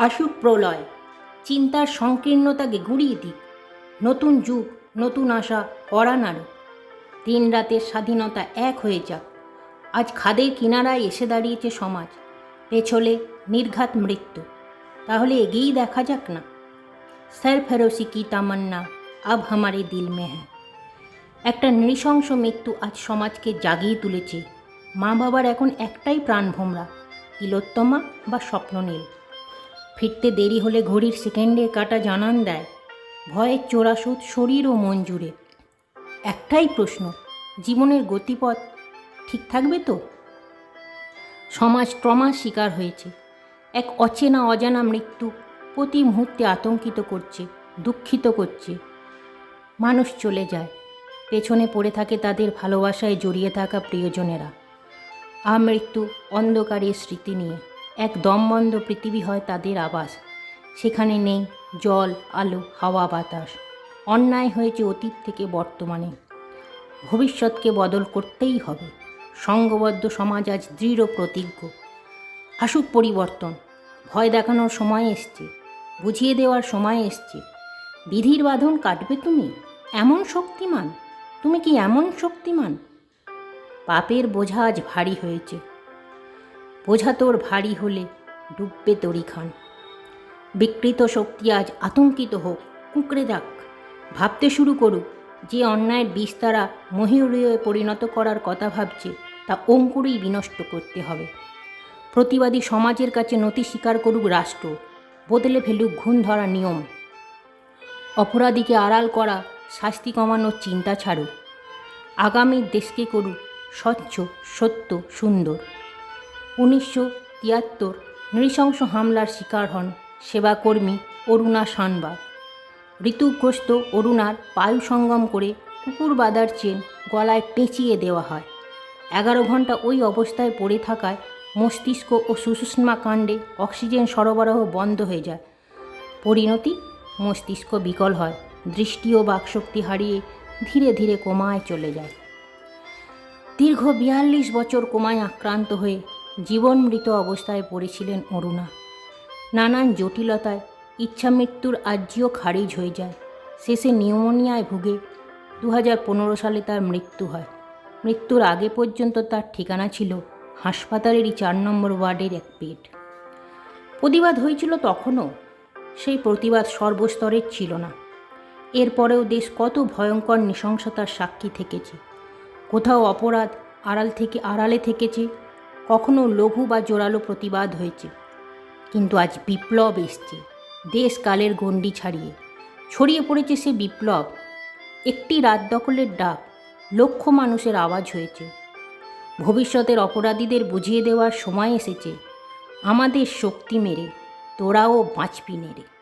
আসুক প্রলয়। চিন্তার সংকীর্ণতাকে গুড়িয়ে দিক। নতুন যুগ, নতুন আশা নাড়ুক দিন রাতের স্বাধীনতা এক হয়ে যাক। আজ খাদের কিনারায় এসে দাঁড়িয়েছে সমাজ। পেছলে নির্ঘাত মৃত্যু। তাহলে এগিয়েই দেখা যাক না। স্যার ফেরোসি কি তামান্না, আব হামারে দিল মে হ্যাঁ একটা নৃশংস মৃত্যু আজ সমাজকে জাগিয়ে তুলেছে। মা বাবার এখন একটাই প্রাণভোমরা তিলোত্তমা বা স্বপ্ননীল। ফিরতে দেরি হলে ঘড়ির সেকেন্ডে কাটা জানান দেয়। ভয়ের চোরাসুদ শরীর ও মন জুড়ে। একটাই প্রশ্ন, জীবনের গতিপথ ঠিক থাকবে তো? সমাজ ট্রমার শিকার হয়েছে। এক অচেনা অজানা মৃত্যু প্রতি মুহূর্তে আতঙ্কিত করছে, দুঃখিত করছে। মানুষ চলে যায়। পেছনে পড়ে থাকে তাদের ভালোবাসায় জড়িয়ে থাকা প্রিয়জনেরা। আমৃত্যু অন্ধকারের স্মৃতি নিয়ে। এক দমবন্ধ পৃথিবী হয় তাদের আবাস। সেখানে নেই জল, আলো, হাওয়া, বাতাস। অন্যায় হয়েছে অতীত থেকে বর্তমানে। ভবিষ্যৎকে বদল করতেই হবে। সঙ্গবদ্ধ সমাজ আজ দৃঢ় প্রতিজ্ঞ। আসুক পরিবর্তন। ভয় দেখানোর সময় এসছে। বুঝিয়ে দেওয়ার সময় এসছে। বিধির বাঁধন কাটবে তুমি? এমন শক্তিমান? তুমি কি এমন শক্তিমান? পাপের বোঝা আজ ভারী হয়েছে। বোঝা তোর ভারী হলে ডুববে তরি খান বিকৃত শক্তি আজ আতঙ্কিত হোক, কুঁকড়ে যাক। ভাবতে শুরু করুক, যে অন্যায়ের বিষ তারা মহিউরীয় পরিণত করার কথা ভাবছে, তা অঙ্কুরেই বিনষ্ট করতে হবে। প্রতিবাদী সমাজের কাছে নতি স্বীকার করুক রাষ্ট্র, বদলে ফেলুক ঘুণ ধরা নিয়ম। অপরাধীকে আড়াল করা, শাস্তি কমানোর চিন্তা ছাড়ুক। আগামীর দেশকে করুক স্বচ্ছ, সত্য, সুন্দর। উনিশশো তিয়াত্তর নৃশংস হামলার শিকার হন সেবাকর্মী অরুণা সানবা ঋতুগ্রস্ত অরুণার পায়ু সঙ্গম করে কুকুর বাদার চেন গলায় পেঁচিয়ে দেওয়া হয়। এগারো ঘণ্টা ওই অবস্থায় পড়ে থাকায় মস্তিষ্ক ও সুষুষ্মা কাণ্ডে অক্সিজেন সরবরাহ বন্ধ হয়ে যায়। পরিণতি? মস্তিষ্ক বিকল হয়, দৃষ্টি ও বাকশক্তি হারিয়ে ধীরে ধীরে কোমায় চলে যায়। দীর্ঘ বিয়াল্লিশ বছর কোমায় আক্রান্ত হয়ে জীবন মৃত অবস্থায় পড়েছিলেন অরুণা। নানান জটিলতায় ইচ্ছামৃত্যুর আর্জিও খারিজ হয়ে যায়। শেষে নিউমোনিয়ায় ভুগে দু হাজার পনেরো সালে তার মৃত্যু হয়। মৃত্যুর আগে পর্যন্ত তার ঠিকানা ছিল হাসপাতালেরই চার নম্বর ওয়ার্ডের এক পেট প্রতিবাদ হয়েছিল তখনও, সেই প্রতিবাদ সর্বস্তরের ছিল না। এরপরেও দেশ কত ভয়ঙ্কর নৃশংসতার সাক্ষী থেকেছে। কোথাও অপরাধ আড়াল থেকে আড়ালে থেকেছে কখনো লঘু বা জোরালো প্রতিবাদ হয়েছে। কিন্তু আজ বিপ্লব এসছে, দেশ কালের গণ্ডি ছাড়িয়ে। ছড়িয়ে পড়েছে সে বিপ্লব। একটি রাত দখলের ডাক, লক্ষ মানুষের আওয়াজ হয়েছে। ভবিষ্যতের অপরাধীদের বুঝিয়ে দেওয়ার সময় এসেছে। আমাদের শক্তি মেরে, তোরাও বাঁচবি নেড়ে।